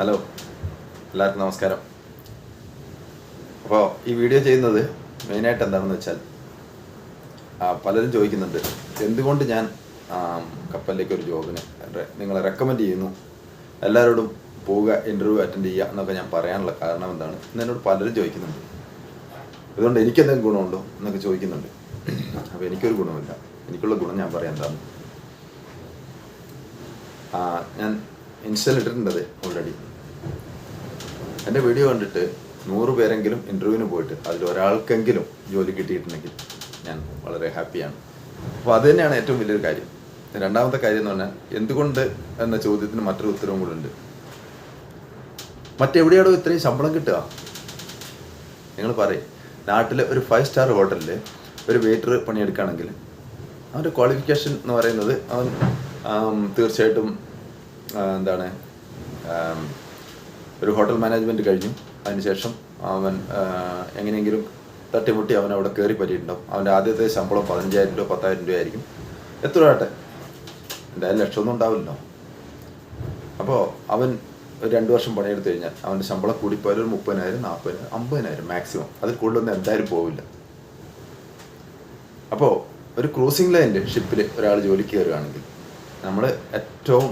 Hello. എല്ലാവർക്കും നമസ്കാരം. അപ്പോൾ ഈ വീഡിയോ ചെയ്യുന്നത് മെയിനായിട്ട് എന്താണെന്ന് വെച്ചാൽ പലരും ചോദിക്കുന്നുണ്ട് എന്തുകൊണ്ട് ഞാൻ കപ്പലിലേക്ക് ഒരു ജോബിന് നിങ്ങളെ റെക്കമെൻഡ് ചെയ്യുന്നു? എല്ലാവരോടും പോവുക ഇന്റർവ്യൂ അറ്റൻഡ് ചെയ്യുക എന്നൊക്കെ ഞാൻ പറയാനുള്ള കാരണം എന്താണ്? എന്ന് എന്നോട് പലരും ചോദിക്കുന്നുണ്ട്. അതുകൊണ്ട് എനിക്കെന്തെങ്കിലും ഗുണമുണ്ടോ എന്നൊക്കെ ചോദിക്കുന്നുണ്ട്. അപ്പോൾ എനിക്കൊരു ഗുണമില്ല. എനിക്കുള്ള ഗുണം ഞാൻ പറയാം എന്താണ്? ഞാൻ ഇൻസ്റ്റയിൽ ഇട്ടിട്ടുണ്ടത് ഓൾറെഡി എന്റെ വീഡിയോ കണ്ടിട്ട് നൂറ് പേരെങ്കിലും ഇന്റർവ്യൂവിന് പോയിട്ട് അതിൽ ഒരാൾക്കെങ്കിലും ജോലി കിട്ടിയിട്ടുണ്ടെങ്കിൽ ഞാൻ വളരെ ഹാപ്പിയാണ് അപ്പോൾ അത് തന്നെയാണ് ഏറ്റവും വലിയൊരു കാര്യം. രണ്ടാമത്തെ കാര്യം എന്ന് പറഞ്ഞാൽ എന്തുകൊണ്ട് എന്ന ചോദ്യത്തിന് മറ്റൊരു ഉത്തരവും കൂടെ ഉണ്ട്. മറ്റെവിടെയാണോ ഇത്രയും ശമ്പളം കിട്ടുക? നിങ്ങൾ പറയും. നാട്ടിലെ ഒരു ഫൈവ് സ്റ്റാർ ഹോട്ടലിൽ ഒരു വെയിറ്റർ പണിയെടുക്കുകയാണെങ്കിൽ അവന്റെ ക്വാളിഫിക്കേഷൻ എന്ന് പറയുന്നത് അവൻ തീർച്ചയായിട്ടും എന്താണ് ഒരു ഹോട്ടൽ മാനേജ്മെന്റ് കഴിഞ്ഞു. അതിനുശേഷം അവൻ എങ്ങനെയെങ്കിലും തട്ടിമുട്ടി അവൻ അവിടെ കയറി പറ്റിയിട്ടുണ്ടാവും. അവന്റെ ആദ്യത്തെ ശമ്പളം പതിനഞ്ചായിരം രൂപ പത്തായിരം രൂപ ആയിരിക്കും. എത്ര ആട്ടെ എന്തായാലും ലക്ഷമൊന്നും ഉണ്ടാവില്ലല്ലോ. അപ്പോൾ അവൻ രണ്ട് വർഷം പണിയെടുത്തു കഴിഞ്ഞാൽ അവന്റെ ശമ്പളം കൂടിപ്പോയാൽ ഒരു മുപ്പതിനായിരം നാൽപ്പതിനായിരം അമ്പതിനായിരം മാക്സിമം. അതിൽ കൂടുതലൊന്നും എന്തായാലും പോവില്ല. അപ്പോൾ ഒരു ക്രൂസിംഗ് ലൈനിൽ ഷിപ്പിൽ ഒരാൾ ജോലിക്ക് കയറുകയാണെങ്കിൽ നമ്മൾ ഏറ്റവും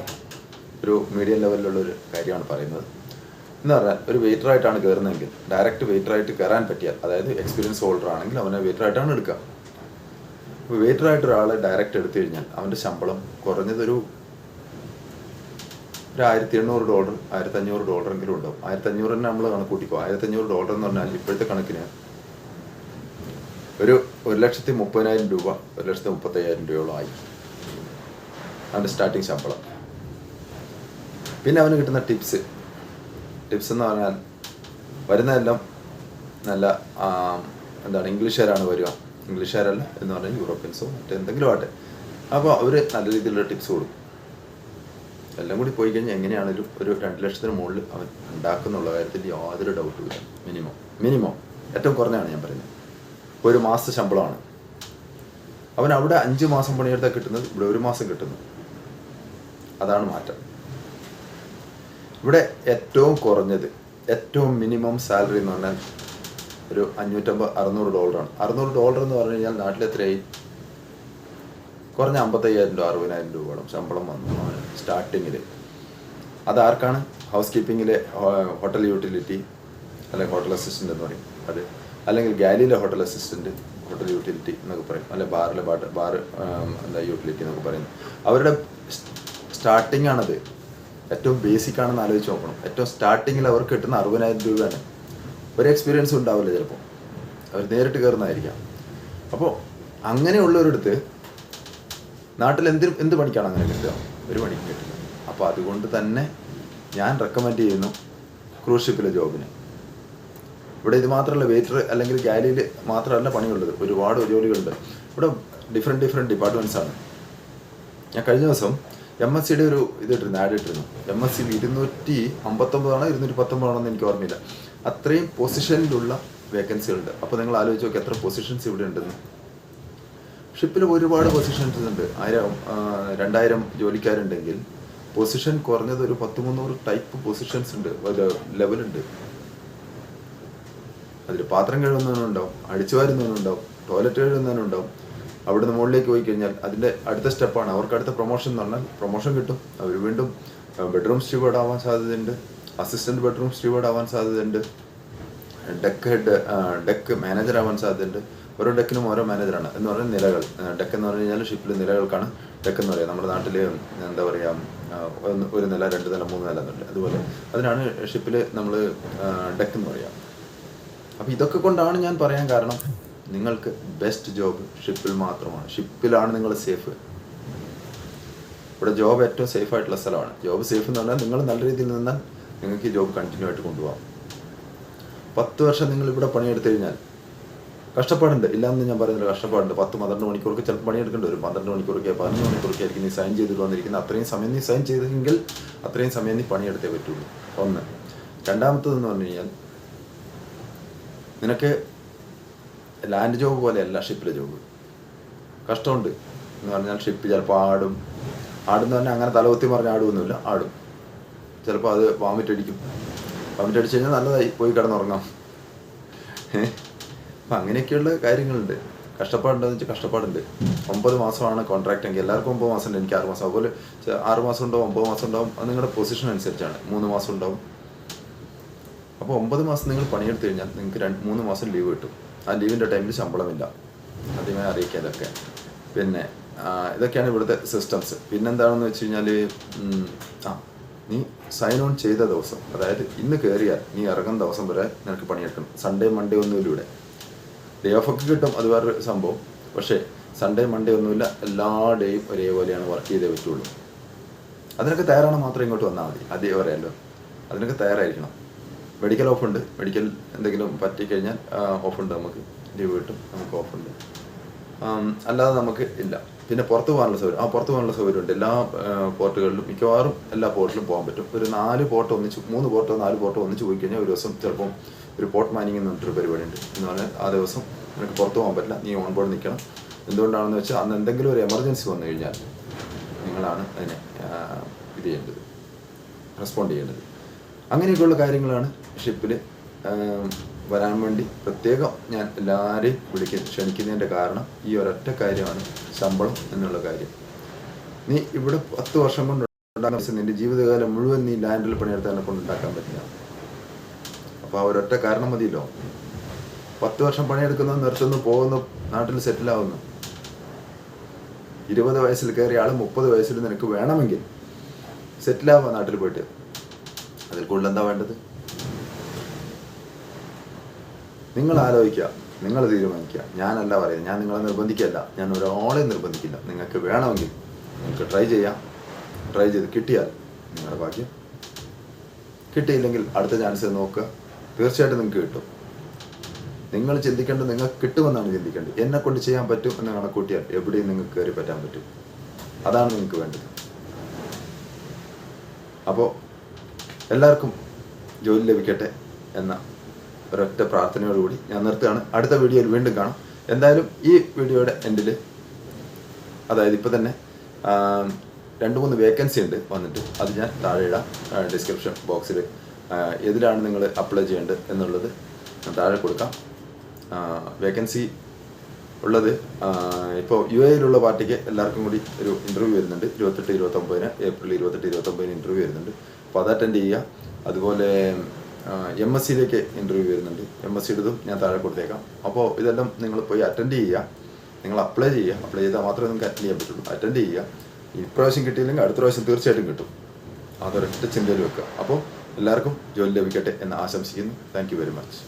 ഒരു മീഡിയം ലെവലിലുള്ള ഒരു കാര്യമാണ് പറയുന്നത്. എന്ന് പറഞ്ഞാൽ ഒരു വെയിറ്ററായിട്ടാണ് കയറുന്നതെങ്കിൽ ഡയറക്റ്റ് വെയിറ്റർ ആയിട്ട് കയറാൻ പറ്റിയാൽ അതായത് എക്സ്പീരിയൻസ് ഹോൾഡർ ആണെങ്കിൽ അവനെ വെയിറ്റർ ആയിട്ടാണ് എടുക്കുക. അപ്പോൾ വെയിറ്ററായിട്ട് ഒരാളെ ഡയറക്റ്റ് എടുത്തു കഴിഞ്ഞാൽ അവന്റെ ശമ്പളം കുറഞ്ഞതൊരു ഒരു ആയിരത്തി എണ്ണൂറ് ഡോളർ ആയിരത്തി അഞ്ഞൂറ് ഡോളർ എങ്കിലും ഉണ്ടാവും. ആയിരത്തി അഞ്ഞൂറ് തന്നെ നമ്മൾ കണക്കൂട്ടിക്കോ. ആയിരത്തി അഞ്ഞൂറ് ഡോളർ എന്ന് പറഞ്ഞാൽ ഇപ്പോഴത്തെ കണക്കിന് ഒരു ഒരു ലക്ഷത്തി മുപ്പതിനായിരം രൂപ ഒരു ലക്ഷത്തി മുപ്പത്തയ്യായിരം രൂപയോളം ആയി. അവന്റെ സ്റ്റാർട്ടിങ് ശമ്പളം. പിന്നെ അവന് കിട്ടുന്ന ടിപ്സ് ടിപ്സ് എന്ന് പറഞ്ഞാൽ വരുന്നതെല്ലാം നല്ല എന്താണ് ഇംഗ്ലീഷുകാരാണ് വരിക. ഇംഗ്ലീഷുകാരല്ല എന്ന് പറഞ്ഞാൽ യൂറോപ്യൻസോ മറ്റെന്തെങ്കിലും ആട്ടെ അപ്പോൾ അവർ നല്ല രീതിയിലുള്ള ടിപ്സ് കൊടുക്കും. എല്ലാം കൂടി പോയി കഴിഞ്ഞാൽ എങ്ങനെയാണെങ്കിലും ഒരു രണ്ട് ലക്ഷത്തിന് മുകളിൽ അവൻ ഉണ്ടാക്കുന്നുള്ള കാര്യത്തിൽ യാതൊരു ഡൗട്ടും ഇല്ല. മിനിമം മിനിമം ഏറ്റവും കുറഞ്ഞാണ് ഞാൻ പറയുന്നത്. ഒരു മാസത്തെ ശമ്പളമാണ്. അവൻ അവിടെ അഞ്ച് മാസം പണിയെടുത്താൽ കിട്ടുന്നത് ഇവിടെ ഒരു മാസം കിട്ടുന്നു. അതാണ് മാറ്റം. ഇവിടെ ഏറ്റവും കുറഞ്ഞത് ഏറ്റവും മിനിമം സാലറി എന്ന് പറഞ്ഞാൽ ഒരു അഞ്ഞൂറ്റമ്പത് അറുന്നൂറ് ഡോളറാണ് അറുന്നൂറ് ഡോളർ എന്ന് പറഞ്ഞു കഴിഞ്ഞാൽ നാട്ടിൽ എത്രയായി കുറഞ്ഞ അമ്പത്തയ്യായിരം രൂപ അറുപതിനായിരം രൂപയോളം ശമ്പളം വന്നു സ്റ്റാർട്ടിങ്ങിൽ അതാർക്കാണ് ഹൗസ് കീപ്പിങ്ങിലെ ഹോട്ടൽ യൂട്ടിലിറ്റി അല്ലെങ്കിൽ ഹോട്ടൽ അസിസ്റ്റന്റ് എന്ന് പറയും. അത് അല്ലെങ്കിൽ ഗാലിയിലെ ഹോട്ടൽ അസിസ്റ്റന്റ് ഹോട്ടൽ യൂട്ടിലിറ്റി എന്നൊക്കെ പറയും. അല്ലെ ബാറിലെ ബാട്ട് ബാർ എന്താ യൂട്ടിലിറ്റി എന്നൊക്കെ പറയുന്നത്. അവരുടെ സ്റ്റാർട്ടിംഗ് ഏറ്റവും ബേസിക് ആണെന്ന് ആലോചിച്ച് നോക്കണം. ഏറ്റവും സ്റ്റാർട്ടിങ്ങിൽ അവർക്ക് കിട്ടുന്ന അറുപതിനായിരം രൂപയാണ് ഒരു എക്സ്പീരിയൻസ് ഉണ്ടാവില്ല ചിലപ്പോൾ അവർ നേരിട്ട് കയറുന്നതായിരിക്കാം. അപ്പോൾ അങ്ങനെയുള്ളവരടുത്ത് നാട്ടിൽ എന്ത് എന്ത് പണിക്കാണ് അങ്ങനെ കിട്ടുക? ഒരു പണിക്ക് കിട്ടില്ല അപ്പോൾ അതുകൊണ്ട് തന്നെ ഞാൻ റെക്കമെൻഡ് ചെയ്യുന്നു ക്രൂസ് ഷിപ്പിലെ ജോബിന് ഇവിടെ ഇത് മാത്രമല്ല വെയിറ്റർ അല്ലെങ്കിൽ ഗാലിയിൽ മാത്രമല്ല പണിയുള്ളത്. ഒരുപാട് ജോലികളുണ്ട്. ഇവിടെ ഡിഫറെന്റ് ഡിഫറെന്റ് ഡിപ്പാർട്ട്മെന്റ്സ് ആണ്. ഞാൻ കഴിഞ്ഞ ദിവസം എം എസ് സിയുടെ ഒരു ഇത് ഇട്ടിരുന്നു ആഡ് ഇട്ടിരുന്നു. എം എസ് സിയിൽ ഇരുന്നൂറ്റി അമ്പത്തൊമ്പതാണോ ഇരുന്നൂറ്റി പത്തൊമ്പതാണോ എന്ന് എനിക്ക് ഓർമ്മയില്ല. അത്രയും പൊസിഷനിലുള്ള വേക്കൻസികളുണ്ട് അപ്പോൾ നിങ്ങൾ ആലോചിച്ച് നോക്കി എത്ര പൊസിഷൻസ് ഇവിടെ ഉണ്ടെന്ന്. ഷിപ്പിൽ ഒരുപാട് പൊസിഷൻസ് ഉണ്ട് ആയിരം രണ്ടായിരം ജോലിക്കാരുണ്ടെങ്കിൽ പൊസിഷൻ കുറഞ്ഞത് ഒരു പത്ത് മുന്നൂറ് ടൈപ്പ് പൊസിഷൻസ് ഉണ്ട്. ലെവലുണ്ട് അതിൽ പാത്രം കഴുകുന്നവനുണ്ടാവും അടിച്ചു വാരുന്നവനുണ്ടാവും ടോയ്ലറ്റ് കഴുകുന്നവനുണ്ടാവും അവിടുന്ന് മുകളിലേക്ക് പോയി കഴിഞ്ഞാൽ അതിന്റെ അടുത്ത സ്റ്റെപ്പാണ്. അവർക്ക് അടുത്ത പ്രൊമോഷൻ എന്ന് പറഞ്ഞാൽ പ്രൊമോഷൻ കിട്ടും. അവർ വീണ്ടും ബെഡ്റൂം സ്റ്റീവേർഡ് ആവാൻ സാധ്യതയുണ്ട്. അസിസ്റ്റന്റ് ബെഡ്റൂം സ്റ്റീവേർഡ് ആവാൻ സാധ്യതയുണ്ട്. ഡെക്ക് ഹെഡ് ഡെക്ക് മാനേജർ ആവാൻ സാധ്യതയുണ്ട്. ഓരോ ഡെക്കിനും ഓരോ മാനേജറാണ് എന്ന് പറഞ്ഞാൽ നിലകൾ. ഡെക്ക് എന്ന് പറഞ്ഞു കഴിഞ്ഞാൽ ഷിപ്പിൽ നിലകൾക്കാണ് ഡെക്ക് എന്ന് പറയുക. നമ്മുടെ നാട്ടിൽ എന്താ പറയുക ഒരു നില രണ്ട് നില മൂന്ന് നില എന്നുണ്ട്. അതുപോലെ അതിനാണ് ഷിപ്പിൽ നമ്മൾ ഡെക്ക് എന്ന് പറയുക. അപ്പോൾ ഇതൊക്കെ കൊണ്ടാണ് ഞാൻ പറയാൻ കാരണം നിങ്ങൾക്ക് ബെസ്റ്റ് ജോബ് ഷിപ്പിൽ മാത്രമാണ്. ഷിപ്പിലാണ് നിങ്ങൾ സേഫ് ഇവിടെ ജോബ് ഏറ്റവും സേഫ് ആയിട്ടുള്ള സ്ഥലമാണ്. ജോബ് സേഫ് എന്ന് പറഞ്ഞാൽ നിങ്ങൾ നല്ല രീതിയിൽ നിന്നാൽ നിങ്ങൾക്ക് ഈ ജോബ് കണ്ടിന്യൂ ആയിട്ട് കൊണ്ടുപോകാം. പത്ത് വർഷം നിങ്ങൾ ഇവിടെ പണിയെടുത്തു കഴിഞ്ഞാൽ കഷ്ടപ്പാടുണ്ട്. ഇല്ലാന്ന് ഞാൻ പറയുന്നില്ല കഷ്ടപ്പാടുണ്ട്. പത്ത് പന്ത്രണ്ട് മണിക്കൂർക്ക് ചിലപ്പോൾ പണിയെടുക്കേണ്ടി വരും. പന്ത്രണ്ട് മണിക്കൂറൊക്കെ പതിനൊന്ന് മണിക്കൂറൊക്കെ ആയിരിക്കും നീ സൈൻ ചെയ്തിട്ട് വന്നിരിക്കുന്നത്. അത്രയും സമയം നീ സൈൻ ചെയ്തെങ്കിൽ അത്രയും സമയം നീ പണിയെടുത്തേ പറ്റുള്ളൂ. ഒന്ന്. രണ്ടാമത്തതെന്ന് പറഞ്ഞു കഴിഞ്ഞാൽ നിനക്ക് ലാൻഡ് ജോബ് പോലെയല്ല ഷിപ്പിലെ ജോബ്. കഷ്ടമുണ്ട്. എന്ന് പറഞ്ഞാൽ ഷിപ്പ് ചിലപ്പോൾ ആടും. ആടുന്ന പറഞ്ഞാൽ അങ്ങനെ തലകുത്തി പറഞ്ഞ് ആടുമൊന്നുമില്ല ആടും. ചിലപ്പോൾ അത് വാമിറ്റ് അടിക്കും. വാമിറ്റ് അടിച്ച് കഴിഞ്ഞാൽ നല്ലതായി പോയി കിടന്നുറങ്ങാം. അപ്പം അങ്ങനെയൊക്കെയുള്ള കാര്യങ്ങളുണ്ട്. കഷ്ടപ്പാടുണ്ടെന്ന് വെച്ചാൽ കഷ്ടപ്പാടുണ്ട്. ഒമ്പത് മാസമാണ് കോൺട്രാക്ട് എങ്കിൽ എല്ലാവർക്കും ഒമ്പത് മാസം ഉണ്ട് എനിക്ക് ആറ് മാസം. അതുപോലെ ആറ് മാസം ഉണ്ടാവും ഒമ്പത് മാസം ഉണ്ടാവും അത് നിങ്ങളുടെ പൊസിഷൻ അനുസരിച്ചാണ്. മൂന്ന് മാസം ഉണ്ടാവും. അപ്പോൾ ഒമ്പത് മാസം നിങ്ങൾ പണിയെടുത്ത് കഴിഞ്ഞാൽ നിങ്ങൾക്ക് രണ്ട് മൂന്ന് മാസം ലീവ് കിട്ടും. ആ ലീവിന്റെ ടൈമിൽ ശമ്പളമില്ല. ആദ്യമേ അറിയിക്കുക ഇതൊക്കെ. പിന്നെ ഇതൊക്കെയാണ് ഇവിടുത്തെ സിസ്റ്റംസ് പിന്നെന്താണെന്ന് വെച്ച് കഴിഞ്ഞാൽ ആ നീ സൈൻ ഓൺ ചെയ്ത ദിവസം അതായത് ഇന്ന് കയറിയാൽ നീ ഇറങ്ങുന്ന ദിവസം വരെ നിനക്ക് പണിയെടുക്കണം. സൺഡേ മൺഡേ ഒന്നുമില്ല ഡേ ഓഫ് ഒക്കെ കിട്ടും അത് വേറൊരു സംഭവം. പക്ഷേ സൺഡേ മൺഡേ ഒന്നുമില്ല എല്ലാ ഡേയും ഒരേപോലെയാണ് വർക്ക് ചെയ്തേ പറ്റുള്ളൂ. അതിനൊക്കെ തയ്യാറാണ് മാത്രം ഇങ്ങോട്ട് വന്നാൽ മതി. അതേ പറയാമല്ലോ അതിനൊക്കെ തയ്യാറായിരിക്കണം. മെഡിക്കൽ ഓഫ് ഉണ്ട്. മെഡിക്കൽ എന്തെങ്കിലും പറ്റിക്കഴിഞ്ഞാൽ ഉണ്ട് നമുക്ക്. ലീവ് കിട്ടും. നമുക്ക് ഉണ്ട്. അല്ലാതെ നമുക്ക് ഇല്ല. പിന്നെ പുറത്ത് പോകാനുള്ള സൗകര്യം ആ പുറത്ത് പോകാനുള്ള സൗകര്യമുണ്ട്. എല്ലാ പോർട്ടുകളിലും മിക്കവാറും എല്ലാ പോർട്ടിലും പോകാൻ പറ്റും. ഒരു നാല് പോർട്ട് ഒന്നിച്ച് മൂന്ന് പോർട്ടോ നാല് പോർട്ടോ ഒന്നിച്ച് പോയി കഴിഞ്ഞാൽ ഒരു ദിവസം ചിലപ്പം ഒരു പോർട്ട് മൈനിങ് എന്ന് പറഞ്ഞിട്ടൊരു പരിപാടിയുണ്ട്. എന്ന് പറഞ്ഞാൽ ആ ദിവസം നിനക്ക് പുറത്ത് പോകാൻ പറ്റില്ല. നീ ഓൺ ബോർഡ് നിൽക്കണം. എന്തുകൊണ്ടാണെന്ന് വെച്ചാൽ അന്ന് എന്തെങ്കിലും ഒരു എമർജൻസി വന്നു കഴിഞ്ഞാൽ നിങ്ങളാണ് അതിനെ ഇത് ചെയ്യേണ്ടത്. റെസ്പോണ്ട് ചെയ്യേണ്ടത്. അങ്ങനെയൊക്കെയുള്ള കാര്യങ്ങളാണ് ഷിപ്പിൽ വരാൻ വേണ്ടി പ്രത്യേകം ഞാൻ എല്ലാവരെയും വിളിക്ക ക്ഷണിക്കുന്നതിന്റെ കാരണം ഈ ഒരൊറ്റ കാര്യമാണ് ശമ്പളം എന്നുള്ള കാര്യം. നീ ഇവിടെ പത്ത് വർഷം കൊണ്ട് നിന്റെ ജീവിതകാലം മുഴുവൻ നീ ലാൻഡിൽ പണിയെടുത്തതിനെ കൊണ്ട് ഉണ്ടാക്കാൻ പറ്റില്ല. അപ്പോൾ ആ ഒരൊറ്റ കാരണം മതിയല്ലോ. പത്ത് വർഷം പണിയെടുക്കുന്നു നിർത്തുന്നു പോകുന്നു നാട്ടിൽ സെറ്റിൽ ആവുന്നു. ഇരുപത് വയസ്സിൽ കയറിയ ആൾ മുപ്പത് വയസ്സിൽ നിനക്ക് വേണമെങ്കിൽ സെറ്റിലാവുക നാട്ടിൽ പോയിട്ട്. അതിൽ കൂടുതൽ എന്താ വേണ്ടത്? നിങ്ങൾ ആലോചിക്കുക. നിങ്ങൾ തീരുമാനിക്കുക. ഞാനല്ല പറയുന്നത്. ഞാൻ നിങ്ങളെ നിർബന്ധിക്കല്ല ഞാൻ ഒരാളെ നിർബന്ധിക്കില്ല. നിങ്ങൾക്ക് വേണമെങ്കിൽ നിങ്ങൾക്ക് ട്രൈ ചെയ്യാം. ട്രൈ ചെയ്ത് കിട്ടിയാൽ നിങ്ങളുടെ ഭാഗ്യം. കിട്ടിയില്ലെങ്കിൽ അടുത്ത ചാൻസ് നോക്കുക. തീർച്ചയായിട്ടും നിങ്ങൾക്ക് കിട്ടും. നിങ്ങൾ ചിന്തിക്കേണ്ടത് നിങ്ങൾക്ക് കിട്ടുമെന്നാണ് ചിന്തിക്കേണ്ടത്. എന്നെ കൊണ്ട് ചെയ്യാൻ പറ്റും എന്ന് കണക്കൂട്ടിയാൽ എവിടെയും നിങ്ങൾക്ക് കയറി പറ്റാൻ പറ്റും. അതാണ് നിങ്ങൾക്ക് വേണ്ടത്. അപ്പോൾ എല്ലാവർക്കും ജോലി ലഭിക്കട്ടെ എന്ന ഒരൊറ്റ പ്രാർത്ഥനയോടുകൂടി ഞാൻ നിർത്തുകയാണ്. അടുത്ത വീഡിയോയിൽ വീണ്ടും കാണാം. എന്തായാലും ഈ വീഡിയോയുടെ എൻഡിൽ അതായത് ഇപ്പോൾ തന്നെ രണ്ട് മൂന്ന് വേക്കൻസി ഉണ്ട് വന്നിട്ട്. അത് ഞാൻ താഴെ ഇടാം ഡിസ്ക്രിപ്ഷൻ ബോക്സിൽ എതിലാണ് നിങ്ങൾ അപ്ലൈ ചെയ്യേണ്ടത് എന്നുള്ളത് താഴെ കൊടുക്കാം. വേക്കൻസി ഉള്ളത് ഇപ്പോൾ യു എയിലുള്ള പാർട്ടിക്ക് എല്ലാവർക്കും കൂടി ഒരു ഇന്റർവ്യൂ വരുന്നുണ്ട്. ഇരുപത്തെട്ട് ഇരുപത്തൊമ്പതിന് ഏപ്രിൽ ഇരുപത്തെട്ട് ഇരുപത്തൊമ്പതിന് ഇന്റർവ്യൂ വരുന്നുണ്ട്. അപ്പോൾ അത് അറ്റൻഡ് ചെയ്യുക. അതുപോലെ എം എസ് സിയിലേക്ക് ഇന്റർവ്യൂ വരുന്നുണ്ട്. എം എസ് സിയുടേതും ഞാൻ താഴെ കൊടുത്തേക്കാം. അപ്പോൾ ഇതെല്ലാം നിങ്ങൾ പോയി അറ്റൻഡ് ചെയ്യുക. നിങ്ങൾ അപ്ലൈ ചെയ്യുക. അപ്ലൈ ചെയ്താൽ മാത്രമേ നിങ്ങൾക്ക് അറ്റൻഡ് ചെയ്യാൻ പറ്റുള്ളൂ. അറ്റൻഡ് ചെയ്യുക. ഇപ്രാവശ്യം കിട്ടിയില്ലെങ്കിൽ അടുത്ത പ്രാവശ്യം തീർച്ചയായിട്ടും കിട്ടും. അതൊരൊറ്റ ചിന്തയിൽ വെക്കുക. അപ്പോൾ എല്ലാവർക്കും ജോലി ലഭിക്കട്ടെ എന്ന് ആശംസിക്കുന്നു. Thank very much